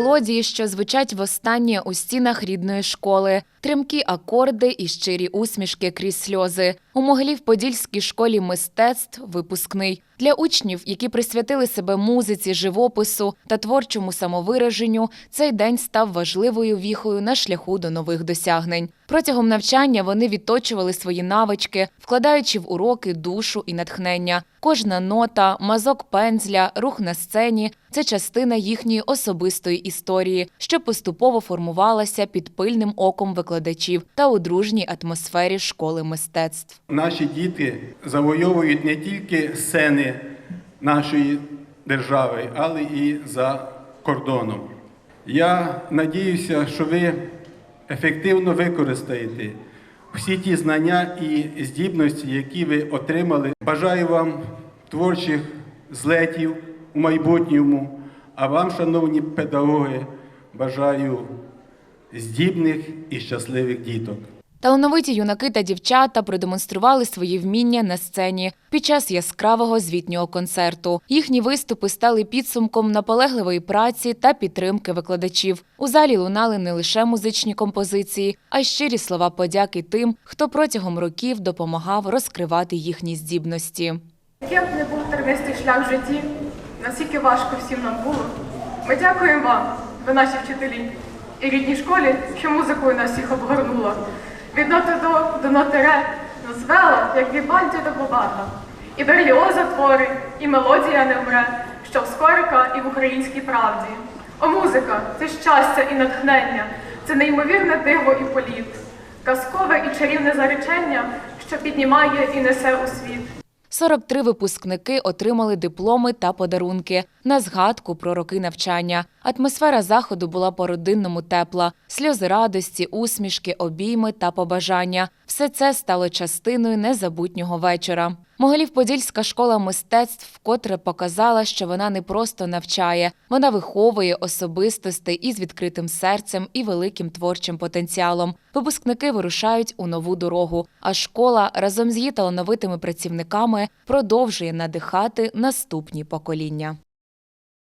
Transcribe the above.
мелодії, що звучать востаннє у стінах рідної школи, тремкі акорди і щирі усмішки крізь сльози. У Могилів-Подільській школі мистецтв випускний для учнів, які присвятили себе музиці, живопису та творчому самовираженню. Цей день став важливою віхою на шляху до нових досягнень. Протягом навчання вони відточували свої навички, вкладаючи в уроки душу і натхнення. Кожна нота, мазок пензля, рух на сцені це частина їхньої особистої історії, що поступово формувалася під пильним оком викладачів та у дружній атмосфері школи мистецтв. Наші діти завойовують не тільки сцени нашої держави, але і за кордоном. Я надіюся, що ви ефективно використаєте всі ті знання і здібності, які ви отримали. Бажаю вам творчих злетів у майбутньому, а вам, шановні педагоги, бажаю здібних і щасливих діток. Талановиті юнаки та дівчата продемонстрували свої вміння на сцені під час яскравого звітнього концерту. Їхні виступи стали підсумком наполегливої праці та підтримки викладачів. У залі лунали не лише музичні композиції, а й щирі слова подяки тим, хто протягом років допомагав розкривати їхні здібності. Яким б не був тернистий шлях в житті, наскільки важко всім нам було. Ми дякуємо вам, ви наші вчителі, і рідній школі, що музикою нас всіх обгорнула. Від ноти до, до ноти ре нас вела, як від до бобага. І берліоза твори, і мелодія не вмре, що в скорика і в українській правді. О, музика це щастя і натхнення, це неймовірне диво і політ, казкове і чарівне заречення, що піднімає і несе у світ. 43 випускники отримали дипломи та подарунки на згадку про роки навчання. Атмосфера заходу була по-родинному тепла, сльози радості, усмішки, обійми та побажання. Все це стало частиною незабутнього вечора. Могилів-Подільська школа мистецтв вкотре показала, що вона не просто навчає, вона виховує особистостей із відкритим серцем і великим творчим потенціалом. Випускники вирушають у нову дорогу, а школа разом з її талановитими працівниками продовжує надихати наступні покоління.